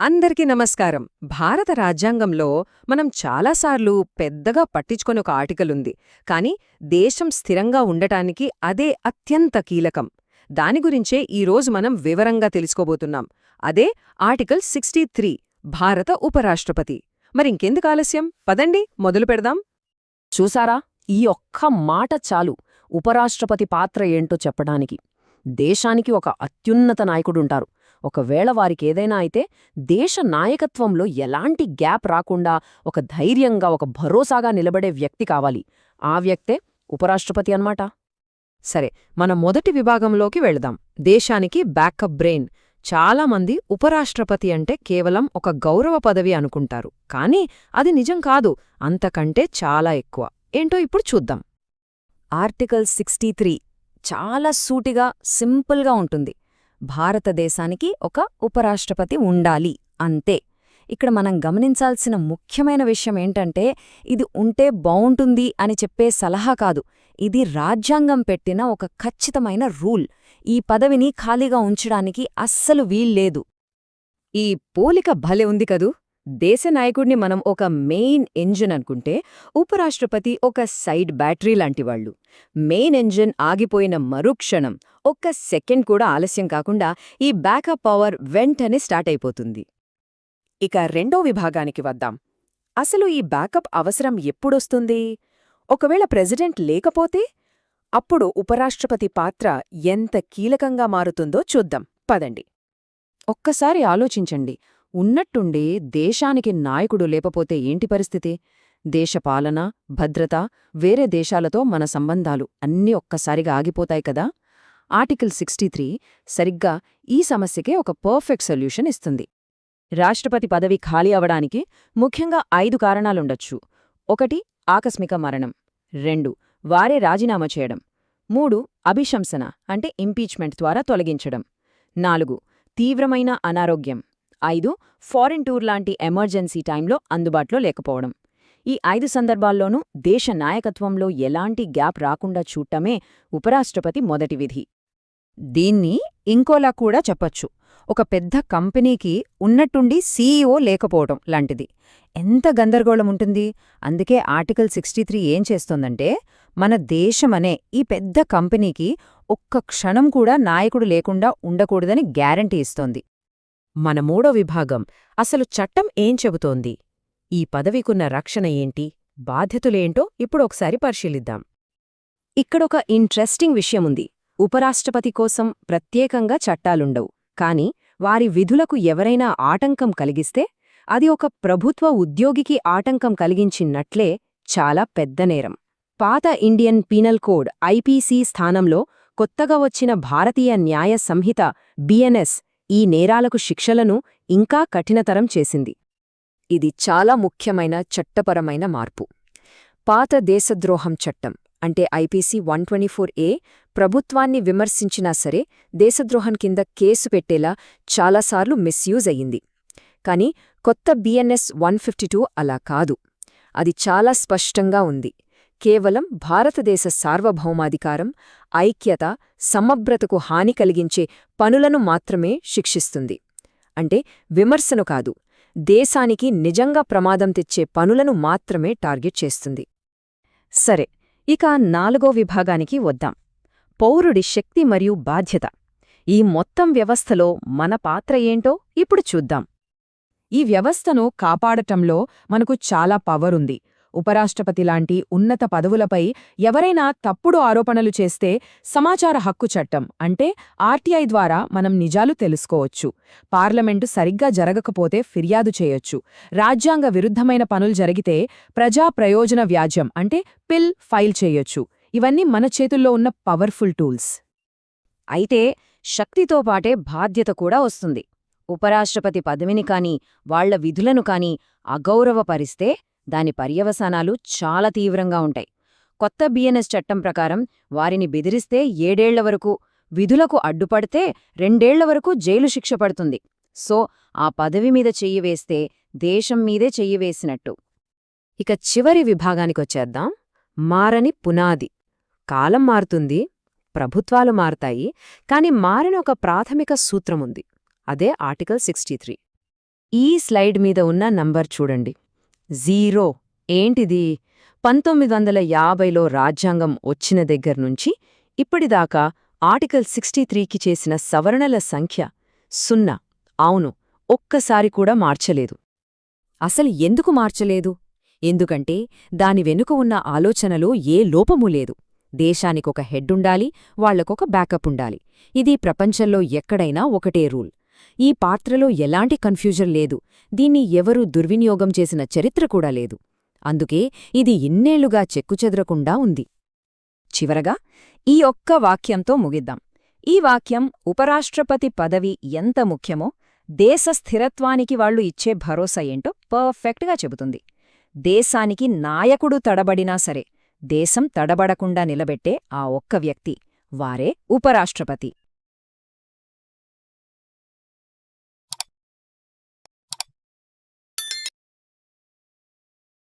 అందరికీ నమస్కారం. భారత రాజ్యాంగంలో మనం చాలాసార్లు పెద్దగా పట్టించుకొని ఒక ఆర్టికల్ ఉంది కానీ దేశం స్థిరంగా ఉండటానికి అదే అత్యంత కీలకం. దాని గురించే ఈరోజు మనం వివరంగా తెలుసుకోబోతున్నాం. అదే ఆర్టికల్ సిక్స్టీ త్రీ భారత ఉపరాష్ట్రపతి. మరింకెందుకు ఆలస్యం? పదండి మొదలు పెడదాం. చూసారా? ఈ ఒక్క మాట చాలు ఉపరాష్ట్రపతి పాత్ర ఏంటో చెప్పడానికి. దేశానికి ఒక అత్యున్నత నాయకుడుంటారు. ఒకవేళ వారికేదైనా అయితే దేశ నాయకత్వంలో ఎలాంటి గ్యాప్ రాకుండా ఒక ధైర్యంగా ఒక భరోసాగా నిలబడే వ్యక్తి కావాలి. ఆ వ్యక్తే ఉపరాష్ట్రపతి అన్నమాట. సరే మన మొదటి విభాగంలోకి వెళదాం. దేశానికి బ్యాకప్ బ్రెయిన్. చాలామంది ఉపరాష్ట్రపతి అంటే కేవలం ఒక గౌరవ పదవి అనుకుంటారు. కానీ అది నిజం కాదు. అంతకంటే చాలా ఎక్కువ. ఏంటో ఇప్పుడు చూద్దాం. Article sixty three. చాలా సూటిగా సింపుల్గా ఉంటుంది. భారతదేశానికి ఒక ఉపరాష్ట్రపతి ఉండాలి. అంతే. ఇక్కడ మనం గమనించాల్సిన ముఖ్యమైన విషయం ఏంటంటే ఇది ఉంటే బావుంటుంది అని చెప్పే సలహా కాదు. ఇది రాజ్యాంగం పెట్టిన ఒక ఖచ్చితమైన రూల్. ఈ పదవిని ఖాళీగా ఉంచడానికి అస్సలు వీల్లేదు. ఈ పోలిక భలే ఉంది కదూ! దేశ నాయకుడిని మనం ఒక మెయిన్ ఎంజిన్ అనుకుంటే ఉపరాష్ట్రపతి ఒక సైడ్ బ్యాటరీ లాంటివాళ్ళు మెయిన్ ఎంజిన్ ఆగిపోయిన మరుక్షణం ఒక్క సెకండ్ కూడా ఆలస్యం కాకుండా ఈ బ్యాకప్ పవర్ వెంటనే స్టార్ట్ అయిపోతుంది. ఇక రెండో విభాగానికి వద్దాం. అసలు ఈ బ్యాకప్ అవసరం ఎప్పుడొస్తుంది? ఒకవేళ ప్రెసిడెంట్ లేకపోతే అప్పుడు ఉపరాష్ట్రపతి పాత్ర ఎంత కీలకంగా మారుతుందో చూద్దాం. పదండి. ఒక్కసారి ఆలోచించండి. ఉన్నట్టుండి దేశానికి నాయకుడు లేకపోతే ఏంటి పరిస్థితి? దేశపాలన భద్రత వేరే దేశాలతో మన సంబంధాలు అన్నీ ఒక్కసారిగా ఆగిపోతాయి కదా? ఆర్టికల్ సిక్స్టీ త్రీ సరిగ్గా ఈ సమస్యకే ఒక పర్ఫెక్ట్ సొల్యూషన్ ఇస్తుంది. రాష్ట్రపతి పదవి ఖాళీ అవడానికి ముఖ్యంగా ఐదు కారణాలుండొచ్చు. ఒకటి ఆకస్మిక మరణం. రెండు వారే రాజీనామా చేయడం. మూడు అభిశంసన అంటే ఇంపీచ్మెంట్ ద్వారా తొలగించడం. నాలుగు తీవ్రమైన అనారోగ్యం. ఐదు ఫారిన్ టూర్ లాంటి ఎమర్జెన్సీ టైంలో అందుబాటులో లేకపోవడం. ఈ ఐదు సందర్భాల్లోనూ దేశ నాయకత్వంలో ఎలాంటి గ్యాప్ రాకుండా చూడటమే ఉపరాష్ట్రపతి మొదటి విధి. దీన్ని ఇంకోలా కూడా చెప్పొచ్చు. ఒక పెద్ద కంపెనీకి ఉన్నట్టుండి సీఈఓ లేకపోవడం లాంటిది. ఎంత గందరగోళం ఉంటుంది! అందుకే ఆర్టికల్ సిక్స్టీ త్రీ ఏం చేస్తోందంటే మన దేశమనే ఈ పెద్ద కంపెనీకి ఒక్క క్షణం కూడా నాయకుడు లేకుండా ఉండకూడదని గ్యారంటీ ఇస్తోంది. మన మూడో విభాగం అసలు చట్టం ఏం చెబుతోంది? ఈ పదవికున్న రక్షణ ఏంటి? బాధ్యతలేంటో ఇప్పుడొకసారి పరిశీలిద్దాం. ఇక్కడొక ఇంట్రెస్టింగ్ విషయముంది. ఉపరాష్ట్రపతి కోసం ప్రత్యేకంగా చట్టాలుండవు. కాని వారి విధులకు ఎవరైనా ఆటంకం కలిగిస్తే అది ఒక ప్రభుత్వ ఉద్యోగికి ఆటంకం కలిగించినట్లే చాలా పెద్ద నేరం. పాత ఇండియన్ పీనల్ కోడ్ ఐపీసీ స్థానంలో కొత్తగా వచ్చిన భారతీయ న్యాయ సంహిత బిఎన్ఎస్ ఈ నేరాలకు శిక్షలను ఇంకా కఠినతరం చేసింది. ఇది చాలా ముఖ్యమైన చట్టపరమైన మార్పు. పాత దేశద్రోహం చట్టం అంటే IPC one twenty four A ప్రభుత్వాన్ని విమర్శించినా సరే దేశద్రోహం కింద కేసు పెట్టేలా చాలాసార్లు మిస్యూజ్ అయ్యింది. కాని కొత్త బిఎన్ఎస్ వన్ ఫిఫ్టీ టూ అలా కాదు. అది చాలా స్పష్టంగా ఉంది. కేవలం భారతదేశ సార్వభౌమాధికారం ఐక్యత సమగ్రతకు హాని కలిగించే పనులను మాత్రమే శిక్షిస్తుంది. అంటే విమర్శను కాదు దేశానికి నిజంగా ప్రమాదం తెచ్చే పనులను మాత్రమే టార్గెట్ చేస్తుంది. సరే ఇక నాలుగో విభాగానికి వద్దాం. పౌరుడి శక్తి మరియు బాధ్యత. ఈ మొత్తం వ్యవస్థలో మన పాత్ర ఏంటో ఇప్పుడు చూద్దాం. ఈ వ్యవస్థను కాపాడటంలో మనకు చాలా పవరుంది ఉపరాష్ట్రపతి లాంటి ఉన్నత పదవులపై ఎవరైనా తప్పుడు ఆరోపణలు చేస్తే సమాచార హక్కు చట్టం అంటే ఆర్టీఐ ద్వారా మనం నిజాలు తెలుసుకోవచ్చు. పార్లమెంటు సరిగ్గా జరగకపోతే ఫిర్యాదు చేయొచ్చు. రాజ్యాంగ విరుద్ధమైన పనులు జరిగితే ప్రజా ప్రయోజన వ్యాజ్యం అంటే పిల్ ఫైల్ చేయొచ్చు. ఇవన్నీ మన చేతుల్లో ఉన్న పవర్ఫుల్ టూల్స్. అయితే శక్తితో పాటే బాధ్యత కూడా వస్తుంది. ఉపరాష్ట్రపతి పదవిని కాని వాళ్ళ విధులను కాని అగౌరవపరిస్తే దాని పర్యవసానాలు చాలా తీవ్రంగా ఉంటాయి. కొత్త బిఎన్ఎస్ చట్టం ప్రకారం వారిని బెదిరిస్తే ఏడేళ్ళ వరకు విధులకు అడ్డుపడితే రెండేళ్ళ వరకు జైలు శిక్ష పడుతుంది. సో ఆ పదవి మీద చెయ్యి వేస్తే దేశం మీదే చెయ్యి వేసినట్టు. ఇక చివరి విభాగానికొచ్చేద్దాం మారని పునాది. కాలం మారుతుంది ప్రభుత్వాలు మారతాయి కాని మారిన ఒక ప్రాథమిక సూత్రముంది. అదే ఆర్టికల్ సిక్స్టీ ఈ స్లైడ్ మీద ఉన్న నంబర్ చూడండి. జీరో. ఏంటిది? పంతొమ్మిది వందల యాభైలో రాజ్యాంగం వచ్చిన దగ్గర్నుంచి ఇప్పటిదాకా ఆర్టికల్ సిక్స్టీ త్రీకి చేసిన సవరణల సంఖ్య సున్నా. అవును ఒక్కసారి కూడా మార్చలేదు. అసలు ఎందుకు మార్చలేదు? ఎందుకంటే దాని వెనుక ఉన్న ఆలోచనలో ఏ లోపమూ లేదు. దేశానికొక హెడ్డుండాలి వాళ్ళకొక బ్యాకప్ ఉండాలి. ఇది ప్రపంచంలో ఎక్కడైనా ఒకటే రూల్. ఈ పాత్రలో ఎలాంటి కన్ఫ్యూజన్ లేదు. దీన్ని ఎవరూ దుర్వినియోగం చేసిన చరిత్ర కూడా లేదు. అందుకే ఇది ఇన్నేళ్ళుగా చెక్కుచెదరకుండా ఉంది. చివరగా ఈ ఒక్క వాక్యంతో ముగిద్దాం. ఈ వాక్యం ఉపరాష్ట్రపతి పదవి ఎంత ముఖ్యమో దేశ స్థిరత్వానికి వాళ్ళు ఇచ్చే భరోసా ఏంటో పర్ఫెక్ట్గా చెబుతుంది. దేశానికి నాయకుడు తడబడినా సరే దేశం తడబడకుండా నిలబెట్టే ఆ ఒక్క వ్యక్తి వారే ఉపరాష్ట్రపతి.